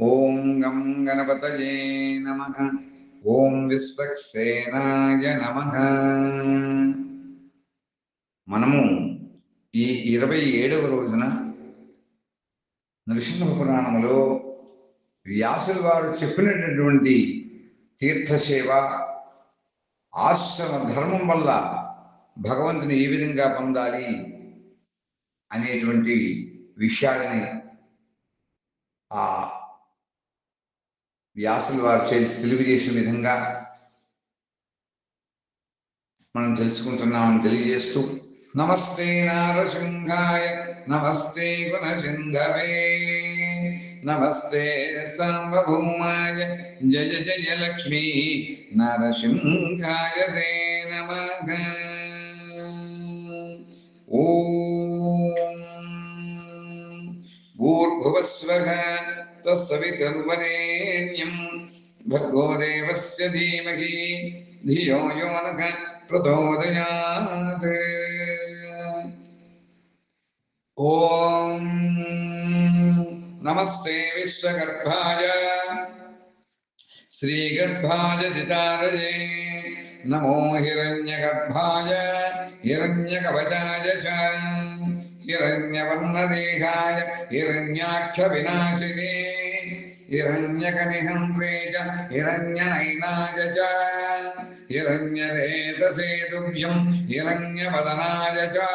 ఓం గం గణపతయే నమ. ఓం విశ్వక్సేనాయ నమ. మనము ఈ ఇరవై ఏడవ రోజున నృసింహ పురాణములో వ్యాసుల వారు చెప్పినటువంటి తీర్థసేవ ఆశ్రమ ధర్మం వల్ల భగవంతుని ఏ విధంగా పొందాలి అనేటువంటి విషయాలని ఆ వ్యాసులు వారు చేసి తెలియజేసిన విధంగా మనం తెలుసుకుంటున్నామని తెలియజేస్తూ నమస్తే నారసింహాయ నమస్తే గుణసింధవే నమస్తే సార్వభౌమాయ జయ జయ లక్ష్మీ నరసింహాయ తే నమ. ఓ భూర్భువస్వః తస్సవితుర్వరేణ్యం భర్గో దేవస్య ధీమహి ధియో యో నః ప్రచోదయాత్ ఓం నమస్తే విశ్వగర్భాయ శ్రీగర్భాయ జితారయే నమో హిరణ్యగర్భాయ హిరణ్యకవచాయ చ హిరణ్యవర్ణదేహాయ హిరణ్యాక్షవినాశినే హిరణ్యకనిహంత్రే చ హిరణ్యనయనాయ చ హిరణ్యరేతసే తుభ్యం హిరణ్యవదనాయ చ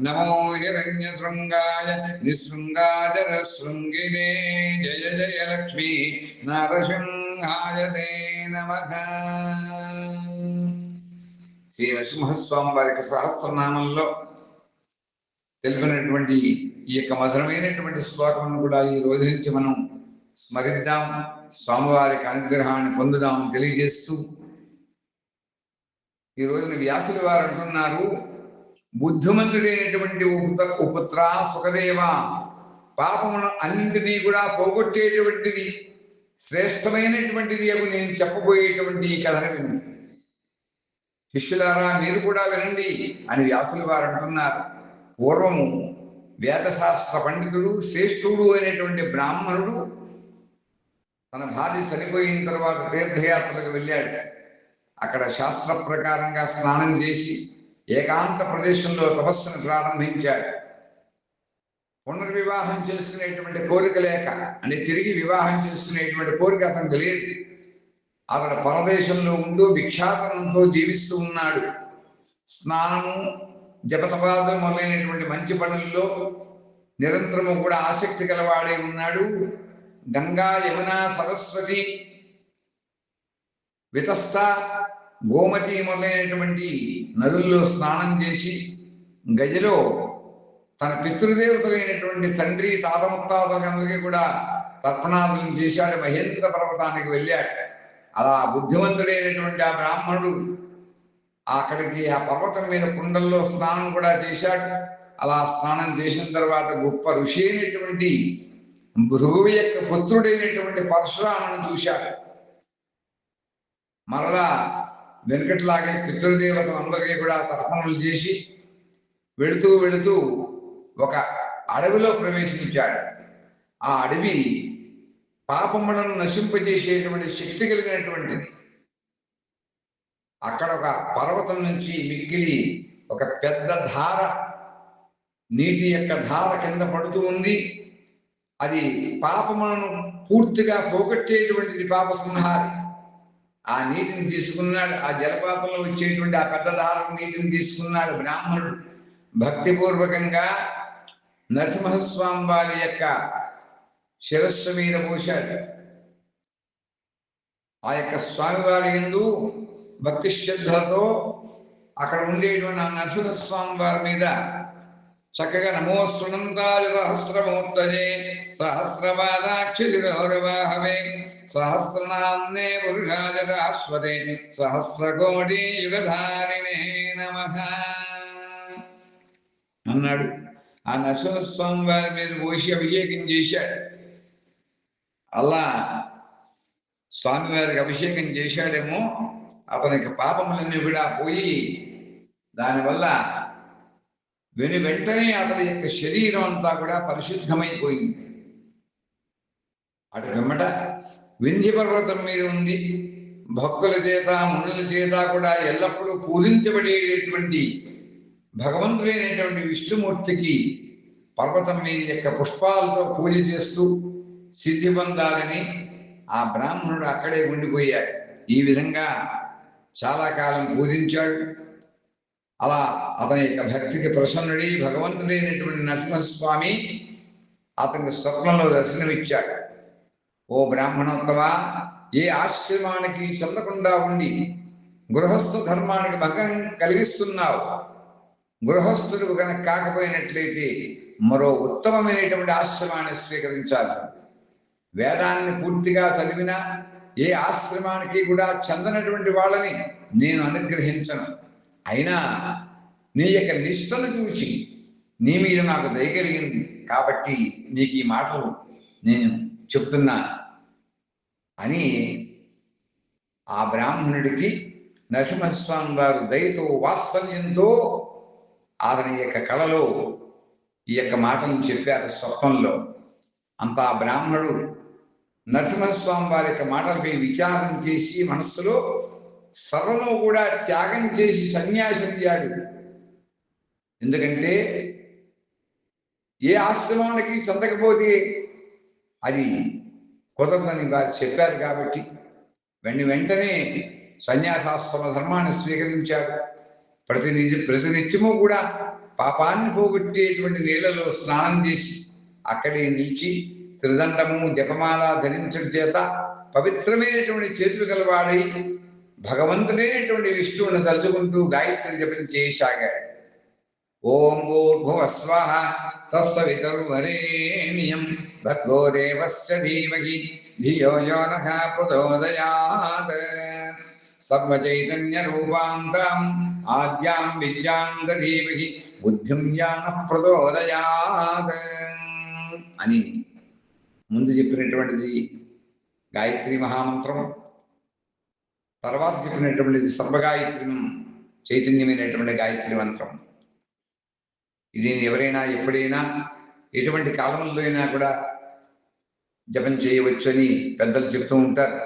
నమో హిరణ్యశృంగాయ నిశృంగాయ శృంగినే జయ జయ లక్ష్మీ నరసింహాయ తే నమః శ్రీ నరసింహస్వామి వారికి సహస్రనామంలో తెలిపినటువంటి ఈ యొక్క మధురమైనటువంటి శ్లోకం కూడా ఈ రోజు నుంచి మనం స్మరిద్దాం స్వామివారికి అనుగ్రహాన్ని పొందుదాం తెలియజేస్తూ ఈ రోజున వ్యాసుల వారు అంటున్నారు బుద్ధిమంతుడైనటువంటి ఉపుత్ర సుఖదేవ పాపమును అన్నింటినీ కూడా పోగొట్టేటువంటిది శ్రేష్టమైనటువంటిది అవి నేను చెప్పబోయేటువంటి ఈ కథను విను. శిష్యులారా మీరు కూడా వినండి అని వ్యాసులు వారు అంటున్నారు. పూర్వము వేదశాస్త్ర పండితుడు శ్రేష్ఠుడు అయినటువంటి బ్రాహ్మణుడు తన భార్య చనిపోయిన తర్వాత తీర్థయాత్రలకు వెళ్ళాడు. అక్కడ శాస్త్ర ప్రకారంగా స్నానం చేసి ఏకాంత ప్రదేశంలో తపస్సును ప్రారంభించాడు. పునర్వివాహం చేసుకునేటువంటి కోరిక లేక అని తిరిగి వివాహం చేసుకునేటువంటి కోరిక అతనికి లేదు అతడు పరదేశంలో ఉండు భిక్షాటనంతో జీవిస్తూ ఉన్నాడు. స్నానము జపతపాదం మొదలైనటువంటి మంచి పనుల్లో నిరంతరము కూడా ఆసక్తి గలవాడే ఉన్నాడు. గంగా యమున సరస్వతి వితస్త గోమతి మొదలైనటువంటి నదుల్లో స్నానం చేసి గదిలో తన పితృదేవతలైనటువంటి తండ్రి తాత ముత్తాతలందరికీ కూడా తర్పణాదులను చేశాడు. మహేంద్ర పర్వతానికి వెళ్ళాడు. అలా బుద్ధిమంతుడైనటువంటి ఆ బ్రాహ్మణుడు అక్కడికి ఆ పర్వతం మీద కుండల్లో స్నానం కూడా చేశాడు. అలా స్నానం చేసిన తర్వాత గొప్ప ఋషి అయినటువంటి భృగు యొక్క పుత్రుడైనటువంటి పరశురాముని చూశాడు. మరలా వెనుకట్లాగే పితృదేవతలందరికీ కూడా తర్పణలు చేసి వెళుతూ వెళుతూ ఒక అడవిలో ప్రవేశించాడు. ఆ అడవి పాపములను నశింపజేసేటువంటి శక్తి కలిగినటువంటిది. అక్కడ ఒక పర్వతం నుంచి మిక్కిలి ఒక పెద్ద ధార నీటి యొక్క ధార కింద పడుతూ ఉంది. అది పాపములను పూర్తిగా పోగొట్టేటువంటిది పాప సంహారి ఆ నీటిని తీసుకున్నాడు ఆ జలపాతంలో వచ్చేటువంటి ఆ పెద్ద ధార నీటిని తీసుకున్నాడు బ్రాహ్మణుడు. భక్తిపూర్వకంగా నరసింహస్వామి వారి యొక్క శిరస్సు మీద పోశాడు. ఆ యొక్క స్వామివారి ఎందు భక్తి శ్రద్ధలతో అక్కడ ఉండేటువంటి ఆ నరసింహస్వామి వారి మీద చక్కగా నమో సునంతాయ సహస్రమూర్తజే సహస్రవాదాక్షిరౌరవాహవే సహస్రనామ్నే పురుషాయ సహస్రకోటి యుగధారిణే నమ అన్నాడు. ఆ నరసింహస్వామి వారి మీద పోసి అభిషేకం చేశాడు. అలా స్వామివారికి అభిషేకం చేశాడేమో అతనికి పాపములన్నీ కూడా పోయి దానివల్ల వెను వెంటనే అతని యొక్క శరీరం అంతా కూడా పరిశుద్ధమైపోయింది. అటు వెమ్మట వింధ్య పర్వతం మీద ఉండి భక్తుల చేత మునుల చేత కూడా ఎల్లప్పుడూ పూజించబడేటటువంటి భగవంతుడైనటువంటి విష్ణుమూర్తికి పర్వతం మీద యొక్క పుష్పాలతో పూజ చేస్తూ సిద్ధి పొందాలని ఆ బ్రాహ్మణుడు అక్కడే ఉండిపోయాడు. ఈ విధంగా చాలా కాలం పూజించాడు అలా అతని యొక్క భక్తికి ప్రసన్నుడి భగవంతుడైనటువంటి నరసింహస్వామి అతనికి స్వప్నంలో దర్శనమిచ్చాడు. ఓ బ్రాహ్మణోత్తమ ఏ ఆశ్రమానికి చెందకుండా ఉండి గృహస్థ ధర్మానికి భంగం కలిగిస్తున్నావు? గృహస్థుడు కనుక కాకపోయినట్లయితే మరో ఉత్తమమైనటువంటి ఆశ్రమాన్ని స్వీకరించాలి. వేదాన్ని పూర్తిగా చదివిన ఏ ఆశ్రమానికి కూడా చెందనటువంటి వాళ్ళని నేను అనుగ్రహించను. అయినా నీ యొక్క నిష్టను చూచి నీ మీద నాకు దయ కలిగింది. కాబట్టి నీకు ఈ మాటలు నేను చెప్తున్నా అని ఆ బ్రాహ్మణుడికి నరసింహస్వామి వారు దయతో వాత్సల్యంతో అతని యొక్క కళలో ఈ యొక్క మాటలను చెప్పారు స్వప్నంలో. అంత ఆ బ్రాహ్మణుడు నరసింహస్వామి వారి యొక్క మాటలపై విచారం చేసి మనస్సులో సర్వము కూడా త్యాగం చేసి సన్యాసించాడు ఎందుకంటే ఏ ఆశ్రమానికి చెందకపోతే అది కుదరదని వారు చెప్పారు కాబట్టి వెంట వెంటనే సన్యాసాశ్రమ ధర్మాన్ని స్వీకరించాడు. ప్రతినిధి ప్రతినిత్యము కూడా పాపాన్ని పోగొట్టేటువంటి నీళ్ళలో స్నానం చేసి అక్కడే నిలిచి త్రిదండము జపమాల ధరించడం చేత పవిత్రమైనటువంటి చేతులు గలవాడై భగవంతుడైనటువంటి విష్ణువుని తలుచుకుంటూ గాయత్రి జపం చేయసాగాడు ఓం భూర్భువస్వ తస్సవితర్వరేణ్యం భర్గో దేవస్య ధీమహి ధియో యో నః ప్రచోదయాత్. సర్వచైతన్య రూపాంతం ఆద్యాం విద్యాం దధీమహి బుద్ధిం యాన ప్రచోదయాత్ అని ముందు చెప్పినటువంటిది గాయత్రి మహామంత్రం తర్వాత చెప్పినటువంటిది సర్వగాయత్రి చైతన్యమైనటువంటి గాయత్రి మంత్రం. ఇది ఎవరైనా ఎప్పుడైనా ఎటువంటి కాలంలో అయినా కూడా జపం చేయవచ్చు అని పెద్దలు చెప్తూ ఉంటారు.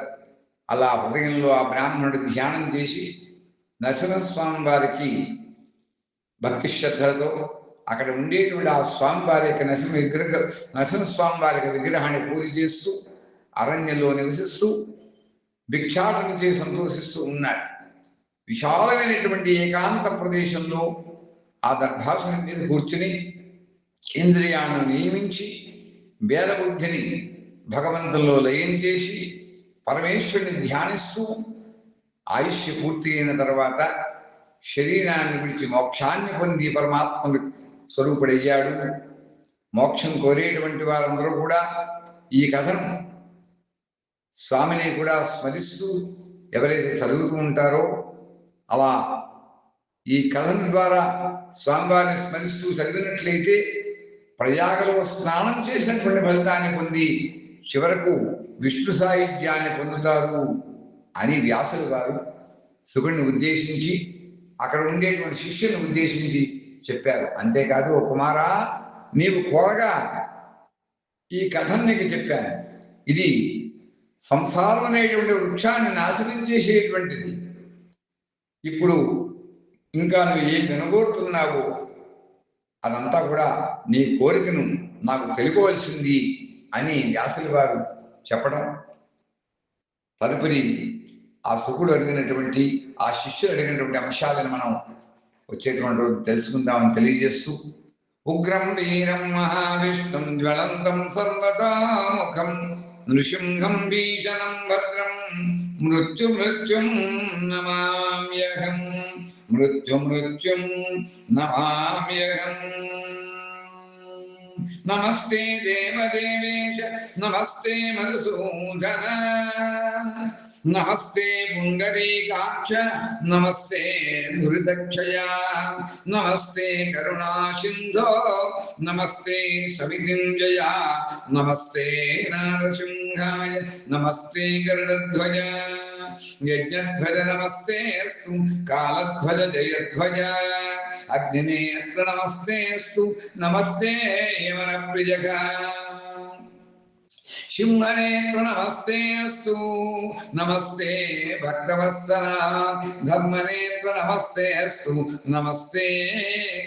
అలా హృదయంలో ఆ బ్రాహ్మణుడు ధ్యానం చేసి నరసింహస్వామి వారికి భక్తి శ్రద్ధలతో అక్కడ ఉండేటువంటి ఆ స్వామివారి యొక్క నరసింహ విగ్రహ నరసింహస్వామివారి యొక్క విగ్రహాన్ని పూజ చేస్తూ అరణ్యంలో నివసిస్తూ భిక్షాటన చేసి సంతోషిస్తూ ఉన్నాడు. విశాలమైనటువంటి ఏకాంత ప్రదేశంలో ఆ దర్భాసనం మీద కూర్చుని ఇంద్రియాలను నియమించి వేదబుద్ధిని భగవంతుల్లో లయం చేసి పరమేశ్వరుని ధ్యానిస్తూ ఆయుష్య పూర్తి అయిన తర్వాత శరీరాన్ని విడిచి మోక్షాన్ని పొంది పరమాత్మను స్వరూపుడయ్యాడు. మోక్షం కోరేటువంటి వారందరూ కూడా ఈ కథను స్వామిని కూడా స్మరిస్తూ ఎవరైతే చదువుతూ ఉంటారో అలా ఈ కథను ద్వారా స్వామివారిని స్మరిస్తూ చదివినట్లయితే ప్రయాగలో స్నానం చేసినటువంటి ఫలితాన్ని పొంది చివరకు విష్ణు సాహిత్యాన్ని పొందుతారు అని వ్యాసులు వారు సుగుణ్ణి ఉద్దేశించి అక్కడ ఉండేటువంటి శిష్యుని ఉద్దేశించి చెప్పారు. అంతేకాదు ఓ కుమారా నీవు కోరగా ఈ కథను నీకు చెప్పాను. ఇది సంసారం అనేటువంటి వృక్షాన్ని నాశనం చేసేటువంటిది. ఇప్పుడు ఇంకా నువ్వు ఏం వినగోరుతున్నావు అదంతా కూడా నీ కోరికను నాకు తెలుపవలసింది అని వ్యాసులు వారు చెప్పడం. తదుపరి ఆ సుఖుడు అడిగినటువంటి ఆ శిష్యుడు అడిగినటువంటి అంశాలను మనం వచ్చేటువంటి తెలుసుకుందామని తెలియజేస్తూ ఉగ్రం వీరం మహావిష్ణుం జ్వలంతం సర్వతాముఖం నృసింహం భీషణం భద్రం మృత్యు మృత్యుం నమామ్యహం మృత్యు మృత్యుం నమామ్యహం. నమస్తే దేవదేవేశ నమస్తే మధుసూదన. నమస్తే పుండరీకాక్ష నమస్తే ధురితక్షయ నమస్తే కరుణా సింధో నమస్తే సవితింజయ నమస్తే నారసింహాయ నమస్తే గరుడధ్వజ యజ్ఞధ్వజ నమస్తే అస్తు కాలధ్వజ జయధ్వజ అగ్నినేత్ర నమస్తే అస్తు నమస్తే యమన ప్రియగా సింహనేత్ర నమస్తే అస్తు. నమస్తే భక్తవత్సల ధర్మనేత్ర నమస్తే అస్తు. నమస్తే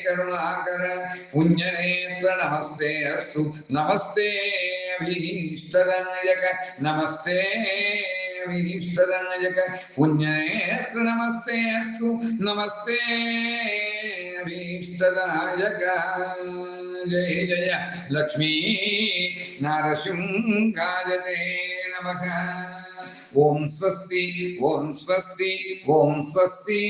కరుణాకర. పుణ్యనేత్ర నమస్తే అస్తు. నమస్తే అభీష్టదాయక నమస్తే అభీష్టదాయక పుణ్యనేత్ర నమస్తే అస్తు నమస్తే అభీష్టదాయక జయ జయ లక్ష్మీ నరసింహాయ తే నమః ఓం స్వస్తి ఓం స్వస్తి ఓం స్వస్తి